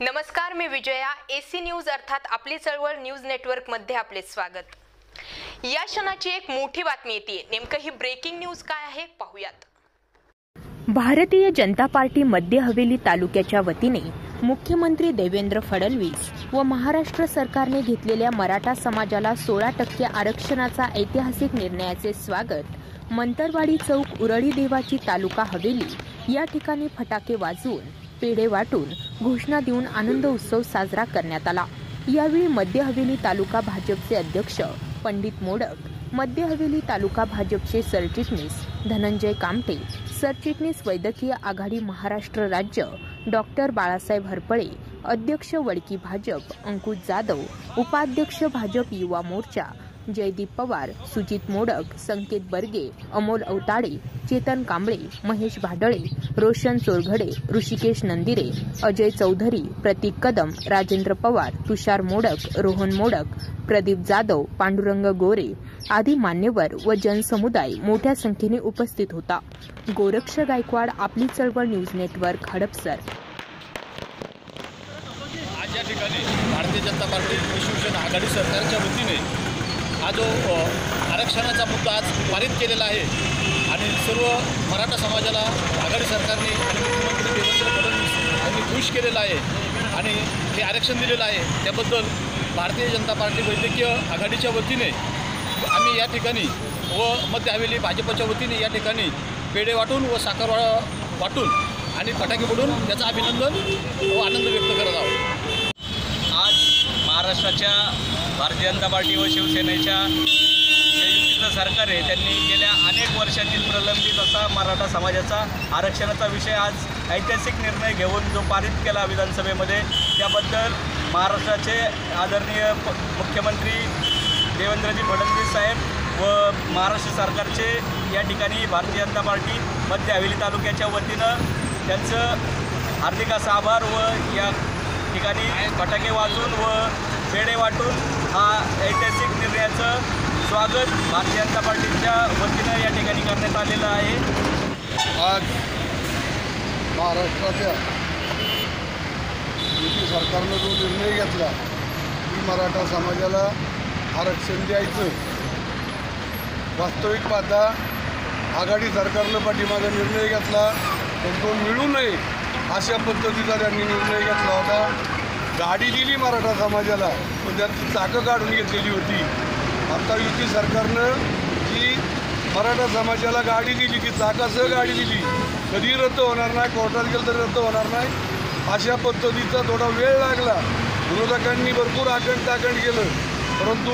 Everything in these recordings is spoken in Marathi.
नमस्कार मी विजया. एसी न्यूज अर्थात आपली चळवळ न्यूज नेटवर्कमध्ये आपले स्वागत. या क्षणाची एक मोठी बातमी येते. नेमकं ही ब्रेकिंग न्यूज काय आहे? पाहूयात. भारतीय जनता पार्टी मध्य हवेली तालुक्याच्या वतीने मुख्यमंत्री देवेंद्र फडणवीस व महाराष्ट्र सरकारने घेतलेल्या मराठा समाजाला सोळा टक्के आरक्षणाचा ऐतिहासिक निर्णयाचे स्वागत मंतरवाडी चौक उरळी देवाची तालुका हवेली या ठिकाणी फटाके वाजवून पेढे वाटून घोषणा देऊन आनंद उत्सव साजरा करण्यात आला. यावेळी मध्य हवेली तालुका भाजपचे अध्यक्ष पंडित मोडक मध्य हवेली तालुका भाजपचे सरचिटणीस धनंजय कामटे सरचिटणीस वैद्यकीय आघाडी महाराष्ट्र राज्य डॉक्टर बाळासाहेब हरपळे अध्यक्ष वडकी भाजप अंकुश जाधव उपाध्यक्ष भाजप युवा मोर्चा जयदीप पवार सुजित मोडक संकेत बर्गे अमोल अवताडे चेतन कांबळे महेश भाडळे रोशन चोरघडे ऋषिकेश नंदिरे अजय चौधरी प्रतीक कदम राजेंद्र पवार तुषार मोडक रोहन मोडक प्रदीप जाधव पांडुरंग गोरे आदी मान्यवर व जनसमुदाय मोठ्या संख्येने उपस्थित होता. गोरक्ष गायकवाड आपली चळवळ न्यूज नेटवर्क हडपसर. आज या ठिकाणी भारतीय जनता पार्टी शिवसेना आघाडी सरकारच्या वतीने हा जो आरक्षणाचा मुद्दा आज पारित केलेला आहे आणि सर्व मराठा समाजाला आघाडी सरकारने आणि मुख्यमंत्री देवेंद्र फडणवीस यांनी खुश केलेलं आहे आणि हे आरक्षण दिलेलं आहे. त्याबद्दल भारतीय जनता पार्टी वैद्यकीय आघाडीच्या वतीने आम्ही या ठिकाणी व मध्य हवेली भाजपच्या वतीने या ठिकाणी पेढे वाटून व साखर वाटून आणि फटाके फोडून त्याचं अभिनंदन व आनंद व्यक्त करत आहोत. आज महाराष्ट्राच्या भारतीय जनता पार्टी व शिवसेनेच्या जे युतीचं सरकार आहे त्यांनी गेल्या अनेक वर्षातील प्रलंबित असा मराठा समाजाचा आरक्षणाचा विषय आज ऐतिहासिक निर्णय घेऊन जो पारित केला विधानसभेमध्ये त्याबद्दल महाराष्ट्राचे आदरणीय प मुख्यमंत्री देवेंद्रजी फडणवीस साहेब व महाराष्ट्र सरकारचे या ठिकाणी भारतीय जनता पार्टी मध्य हवेली तालुक्याच्या वतीनं त्यांचं हार्दिक असा आभार व या ठिकाणी फटाके वाजून व पेढे वाटून हा ऐतिहासिक निर्णयाचं स्वागत भारतीय जनता पार्टीच्या वतीनं या ठिकाणी करण्यात आलेलं आहे. आज महाराष्ट्राच्या युती सरकारनं जो निर्णय घेतला की मराठा समाजाला आरक्षण द्यायचं वास्तविक पाहता आघाडी सरकारनं पाठीमागे निर्णय घेतला पण तो मिळू नये अशा पद्धतीचा त्यांनी निर्णय घेतला होता. गाडी दिली मराठा समाजाला पण त्यांची चाकं काढून घेतलेली होती. आता युती सरकारनं जी मराठा समाजाला गाडी दिली ती चाकासह गाडी दिली कधी रद्द होणार नाही कोर्टात गेलं तर रद्द होणार नाही अशा पद्धतीचा थोडा वेळ लागला. विरोधकांनी भरपूर आकंठ टाकंड केलं. परंतु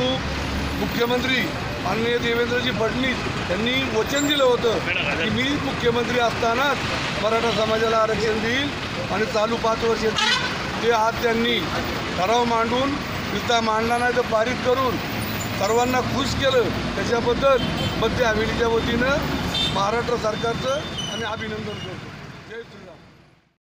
मुख्यमंत्री माननीय देवेंद्रजी फडणवीस यांनी वचन दिलं होतं की मी मुख्यमंत्री असतानाच मराठा समाजाला आरक्षण देईल आणि चालू पाच वर्षाची ते आज त्यांनी ठराव मांडून नुसता मांडला नाही तर पारित करून सर्वांना खुश केलं. त्याच्याबद्दल मध्य हवेलीच्या वतीनं महाराष्ट्र सरकारचं आणि अभिनंदन करतो. जय श्रीराम.